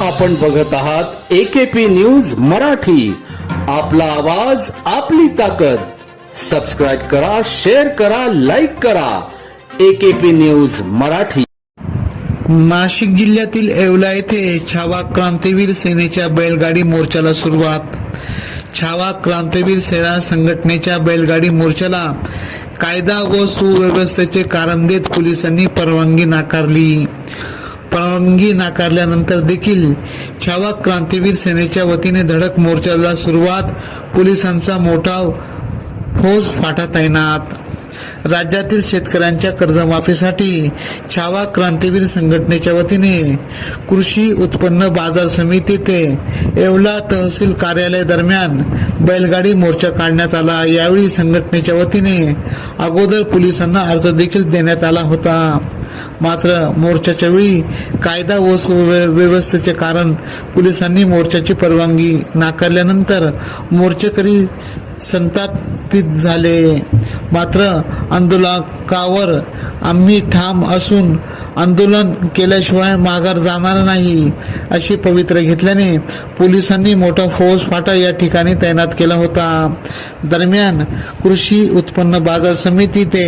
आपण बघत आहात एकेपी न्यूज मराठी. आपला आवाज आपली ताकद. सबस्क्राईब करा शेअर करा लाईक करा. AKP news Marathi. नाशिक जिल्ह्यातील येवला येथे छावा क्रांतीवीर सेनेच्या बैलगाडी मोर्चाला सुरुवात. छावा क्रांतीवीर सेना संघटनेच्या बैलगाडी मोर्चाला कायदा व सुव्यवस्थेचे कारण देत पोलिसांनी परवानगी नाकारली. परवानगी नाकारल्यानंतर देखील छावा क्रांतीवीर सेनेच्या वतीने धडक मोर्चाला सुरुवात पोलिसांचा मोठा फौज फाटा तैनात राज्यातील शेतकऱ्यांच्या कर्जमाफीसाठी छावा क्रांतीवीर संघटनेच्या वतीने कृषी उत्पन्न बाजार समिती ते येवला तहसील कार्यालय दरम्यान बैलगाडी मोर्चा काढण्यात आला. यावेळी संघटनेच्या वतीने अगोदर पोलिसांना अर्ज देखील देण्यात आला होता. मात्र मोर्चाच्या वेळी कायदा व सुव्यवस्थेचे कारण पोलिसांनी मोर्चाची परवानगी नाकारल्यानंतर मोर्चेकरी संतापित झाले. मात्र आंदोलकावर आम्ही ठाम असून आंदोलन केल्याशिवाय माघार जाणार नाही अशी पवित्र घेतल्याने पोलिसांनी मोठा फौज फाटा या ठिकाणी तैनात केला होता. दरम्यान कृषी उत्पन्न बाजार समिती ते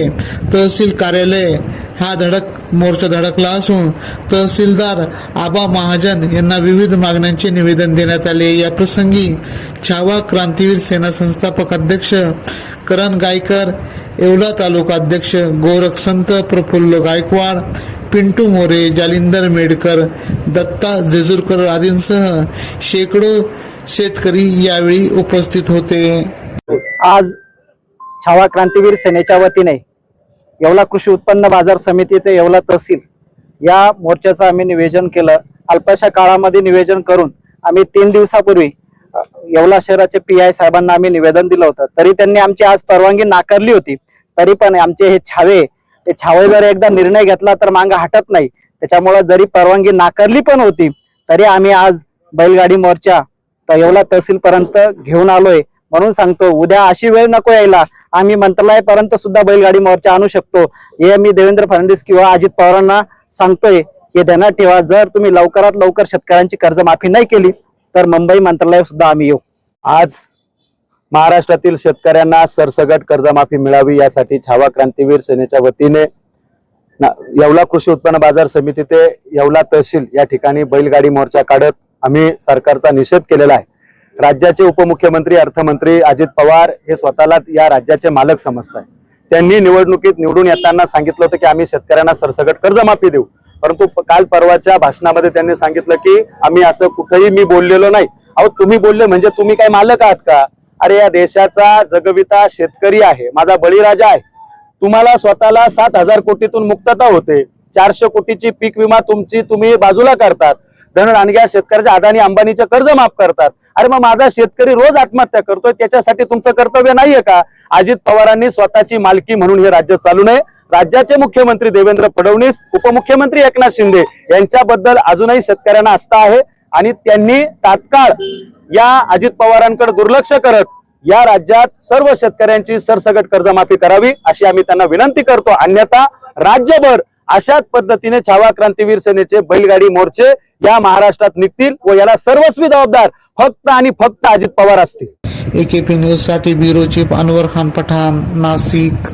तहसील कार्यालय हा धडक मोर्चा धडकला असून तहसीलदार आबा महाजन यांना विविध मागण्यांचे निवेदन देण्यात आले. या प्रसंगी छावा क्रांतीवीर सेना संस्थापक अध्यक्ष करण गायकर येवला तालुका अध्यक्ष गोरख संत प्रफुल्ल गायकवाड पिंटू मोरे जालिंदर मेडकर दत्ता जेजूरकर आदींसह शेकडो शेतकरी यावेळी उपस्थित होते. आज छावा क्रांतीवीर सेनेच्या वतीने येवला कृषी उत्पन्न बाजार समिती ते येवला तहसील या मोर्चाचं आम्ही निवेदन केलं. अल्पशा काळामध्ये निवेदन करून आम्ही तीन दिवसापूर्वी येवला शहराचे पी आय साहेबांना आम्ही निवेदन दिलं होतं. तरी त्यांनी आमची आज परवानगी नाकारली होती. तरी पण आमचे हे छावे ते छावे जर एकदा निर्णय घेतला तर मागं हटत नाही. त्याच्यामुळे जरी परवानगी नाकारली पण होती तरी आम्ही आज बैलगाडी मोर्चा तर येवला तहसील पर्यंत घेऊन आलोय. म्हणून सांगतो उद्या अशी वेळ नको यायला. आम्ही मंत्रालयापर्यंत सुद्धा बैलगाडी मोर्चा आणू शकतो. हे मी देवेंद्र फडणवीस किंवा अजित पवारांना सांगतोय. हे ध्यानात ठेवा. जर तुम्ही लवकरात लवकर शेतकऱ्यांची कर्जमाफी नाही केली तर मुंबई मंत्रालय सुद्धा आम्ही येऊ. आज महाराष्ट्रातील शेतकऱ्यांना सरसगट कर्जमाफी मिळावी यासाठी छावा क्रांतीवीर सेनेच्या वतीने ना- येवला कृषी उत्पन्न बाजार समिती ते येवला तहसील या ठिकाणी बैलगाडी मोर्चा काढत आम्ही सरकारचा निषेध केलेला आहे. राज्याचे उपमुख्यमंत्री अर्थमंत्री अजित पवार हे स्वतःला या राज्याचे मालक समजत आहे त्यांनी निवडणुकीत निवडून येताना सांगितलं होतं की आम्ही शेतकऱ्यांना सरसगट कर्जमाफी देऊ. परंतु काल परवाच्या भाषणामध्ये त्यांनी सांगितलं की आम्ही असं कुठेही मी बोललेलो नाही. अहो तुम्ही बोलले म्हणजे तुम्ही काय मालक आहात का? अरे या देशाचा जगविता शेतकरी आहे. माझा बळीराजा आहे. तुम्हाला स्वतःला सात हजार कोटीतून मुक्तता होते. चारशे कोटीची पीक विमा तुमची तुम्ही बाजूला करतात. धन रानग्या शेतकऱ्याच्या अदानी अंबानीचे कर्ज माफ करतात. अरे मग माझा शेतकरी रोज आत्महत्या करतोय त्याच्यासाठी तुमचं कर्तव्य नाहीये का? अजित पवारांनी स्वतःची मालकी म्हणून हे राज्य चालू नये. राज्याचे मुख्यमंत्री देवेंद्र फडणवीस उपमुख्यमंत्री एकनाथ शिंदे यांच्याबद्दल अजूनही शेतकऱ्यांना आस्था आहे आणि त्यांनी तात्काळ या अजित पवारांकडे दुर्लक्ष करत या राज्यात सर्व शेतकऱ्यांची सरसगट कर्जमाफी करावी अशी आम्ही त्यांना विनंती करतो. अन्यथा राज्यभर अशाच पद्धतीने छावा क्रांतीवीर सेनेचे बैलगाडी मोर्चे या महाराष्ट्रात निघतील व याला सर्वस्वी जबाबदार फक्त आणि फक्त अजित पवार असतील. एकेपी न्यूजसाठी ब्युरो चीफ अनवर खान पठाण नाशिक.